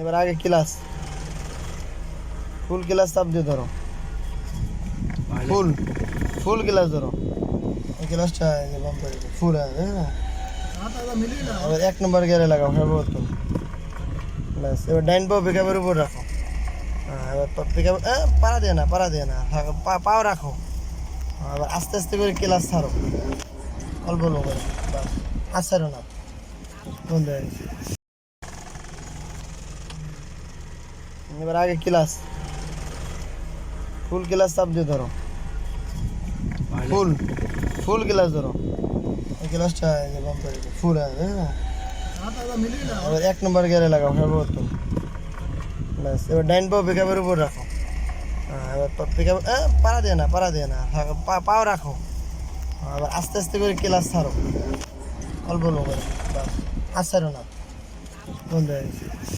এবার আগে ক্লাস। ফুল ক্লাস চাপ দিয়ে ধরো। ফুল ফুল ক্লাস ধরো। এই ক্লাসটা যে বাম্পার ফুল আছে হ্যাঁ। এবার এক নম্বর গিয়ারে লাগাও সর্বপ্রথম ব্যাস এবার ডাইন পাও পিকআপের উপর রাখো। হ্যাঁ এবার পিকআপ পাড়া দিয়ে না পাড়া দিয়ে না। পাও রাখো। হ্যাঁ, এবার আস্তে আস্তে করে ক্লাস ছাড়ো। অল্প অল্প করে বাস না। বন্ধ হয়ে গেছে। এবার আগে ক্লাস ফুল ক্লাস চাপ দিয়ে ধরো ফুল ফুল ক্লাস ধরো এই ক্লাসটা এই যে বাম্পার ফুল আছে হ্যাঁ এবার এক নম্বর গিয়ারে লাগাও সর্বপ্রথম ব্যাস এবার ডাইন পাও পিকআপের উপর রাখো হ্যাঁ এবার পিকআপ পাড়া দিয়ে না পাড়া দিয়ে না হা- পা- পাও রাখো হ্যাঁ, এবার আস্তে আস্তে করে ক্লাস ছাড়ো অল্প অল্প করে বাস আর ছাড়ো না বন্ধ হয়ে গেছে